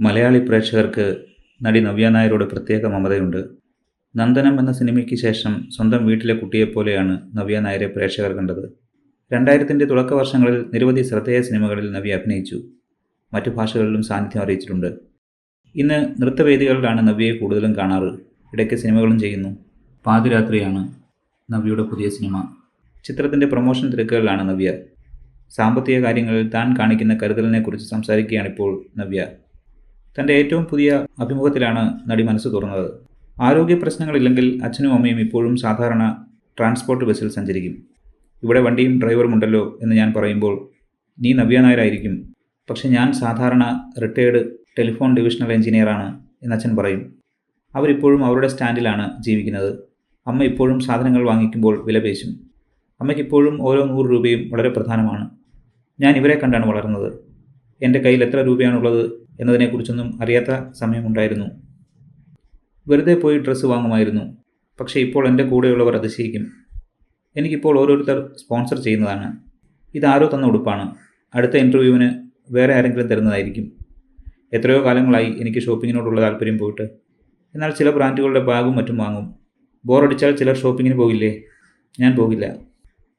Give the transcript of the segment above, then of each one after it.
മലയാളി പ്രേക്ഷകർക്ക് നടി നവ്യ നായരോട് പ്രത്യേക മമതയുണ്ട്. നന്ദനം എന്ന സിനിമയ്ക്ക് ശേഷം സ്വന്തം വീട്ടിലെ കുട്ടിയെപ്പോലെയാണ് നവ്യ നായരെ പ്രേക്ഷകർ കണ്ടത്. രണ്ടായിരത്തിന്റെ തുടക്ക വർഷങ്ങളിൽ നിരവധി ശ്രദ്ധേയ സിനിമകളിൽ നവ്യ അഭിനയിച്ചു. മറ്റു ഭാഷകളിലും സാന്നിധ്യം അറിയിച്ചിട്ടുണ്ട്. ഇന്ന് നൃത്തവേദികളിലാണ് നവ്യയെ കൂടുതലും കാണാറ്. ഇടയ്ക്ക് സിനിമകളും ചെയ്യുന്നു. പാതിരാത്രിയാണ് നവ്യയുടെ പുതിയ സിനിമ. ചിത്രത്തിന്റെ പ്രൊമോഷൻ തിരക്കുകളിലാണ് നവ്യ. സാമ്പത്തിക കാര്യങ്ങളിൽ താൻ കാണിക്കുന്ന കരുതലിനെക്കുറിച്ച് സംസാരിക്കുകയാണിപ്പോൾ നവ്യ. തന്റെ ഏറ്റവും പുതിയ അഭിമുഖത്തിലാണ് നടി മനസ്സ് തുറന്നത്. ആരോഗ്യ പ്രശ്നങ്ങളില്ലെങ്കിൽ അച്ഛനും അമ്മയും ഇപ്പോഴും സാധാരണ ട്രാൻസ്പോർട്ട് ബസ്സിൽ സഞ്ചരിക്കും. ഇവിടെ വണ്ടിയും ഡ്രൈവറും ഉണ്ടല്ലോ എന്ന് ഞാൻ പറയുമ്പോൾ നീ നവ്യ നായരായിരിക്കും പക്ഷെ ഞാൻ സാധാരണ റിട്ടയേർഡ് ടെലിഫോൺ ഡിവിഷണൽ എഞ്ചിനീയറാണ് എന്ന് അച്ഛൻ പറയും. അവരിപ്പോഴും അവരുടെ സ്റ്റാൻഡിലാണ് ജീവിക്കുന്നത്. അമ്മ ഇപ്പോഴും സാധനങ്ങൾ വാങ്ങിക്കുമ്പോൾ വിലപേശും അമ്മയ്ക്കിപ്പോഴും ഓരോ നൂറ് രൂപയും വളരെ പ്രധാനമാണ്. ഞാൻ ഇവരെ കണ്ടാണ് വളർന്നത്. എന്റെ കയ്യിൽ എത്ര രൂപയാണുള്ളത് എന്നതിനെക്കുറിച്ചൊന്നും അറിയാത്ത സമയമുണ്ടായിരുന്നു. വെറുതെ പോയി ഡ്രസ്സ് വാങ്ങുമായിരുന്നു. പക്ഷേ ഇപ്പോൾ എന്റെ കൂടെയുള്ളവർ അതിശയിക്കും എനിക്കിപ്പോൾ ഓരോരുത്തർ സ്പോൺസർ ചെയ്യുന്നതാണ്. ഇതാരോ തന്ന ഉടുപ്പാണ്. അടുത്ത ഇന്റർവ്യൂവിന് വേറെ ആരെങ്കിലും തരുന്നതായിരിക്കും. എത്രയോ കാലങ്ങളായി എനിക്ക് ഷോപ്പിങ്ങിനോടുള്ള താല്പര്യം പോയിട്ട്. എന്നാൽ ചില ബ്രാൻഡുകളുടെ ബാഗും മറ്റും വാങ്ങും. ബോറടിച്ചാൽ ചിലർ ഷോപ്പിങ്ങിന് പോകില്ലേ? ഞാൻ പോകില്ല.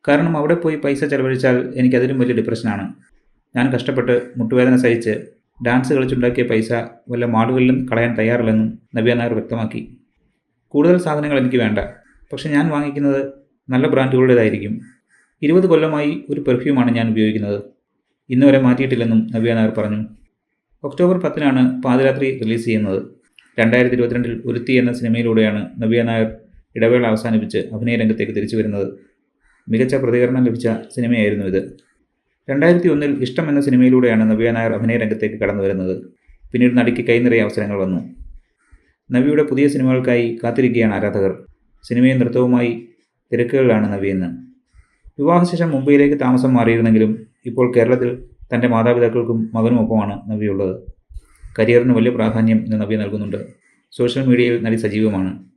കാരണം അവിടെ പോയി പൈസ ചെലവഴിച്ചാൽ എനിക്കതിലും വലിയ ഡിപ്രഷനാണ്. ഞാൻ കഷ്ടപ്പെട്ട് മുട്ടുവേദന സഹിച്ച് ഡാൻസ് കളിച്ചുണ്ടാക്കിയ പൈസ വല്ല മാളുകളിലും കളയാൻ തയ്യാറില്ലെന്നും നവ്യ നായർ വ്യക്തമാക്കി. കൂടുതൽ സാധനങ്ങൾ എനിക്ക് വേണ്ട. പക്ഷെ ഞാൻ വാങ്ങിക്കുന്നത് നല്ല ബ്രാൻഡുകളുടേതായിരിക്കും. ഇരുപത് കൊല്ലമായി ഒരു പെർഫ്യൂമാണ് ഞാൻ ഉപയോഗിക്കുന്നത്. ഇന്ന് വരെ മാറ്റിയിട്ടില്ലെന്നും നവ്യ നായർ പറഞ്ഞു. ഒക്ടോബർ പത്തിനാണ് പാതിരാത്രി റിലീസ് ചെയ്യുന്നത്. രണ്ടായിരത്തി ഇരുപത്തിരണ്ടിൽ ഒരുത്തി എന്ന സിനിമയിലൂടെയാണ് നവ്യ നായർ ഇടവേള അവസാനിപ്പിച്ച് അഭിനയ രംഗത്തേക്ക് തിരിച്ചു വരുന്നത്. മികച്ച പ്രതികരണം ലഭിച്ച സിനിമയായിരുന്നു ഇത്. രണ്ടായിരത്തി ഒന്നിൽ ഇഷ്ടം എന്ന സിനിമയിലൂടെയാണ് നവ്യ നായർ അഭിനയ രംഗത്തേക്ക് കടന്നു വരുന്നത്. പിന്നീട് നടിക്ക് കൈനിറയെ അവസരങ്ങൾ വന്നു. നവിയുടെ പുതിയ സിനിമകൾക്കായി കാത്തിരിക്കുകയാണ് ആരാധകർ. സിനിമയും നൃത്തവുമായി തിരക്കുകളിലാണ് നവ്യ എന്ന് വിവാഹശേഷം മുംബൈയിലേക്ക് താമസം മാറിയിരുന്നെങ്കിലും ഇപ്പോൾ കേരളത്തിൽ തന്റെ മാതാപിതാക്കൾക്കും മകനുമൊപ്പമാണ് നവിയുള്ളത് കരിയറിന് വലിയ പ്രാധാന്യം ഇന്ന് നവ്യ നൽകുന്നുണ്ട്. സോഷ്യൽ മീഡിയയിൽ നടി സജീവമാണ്.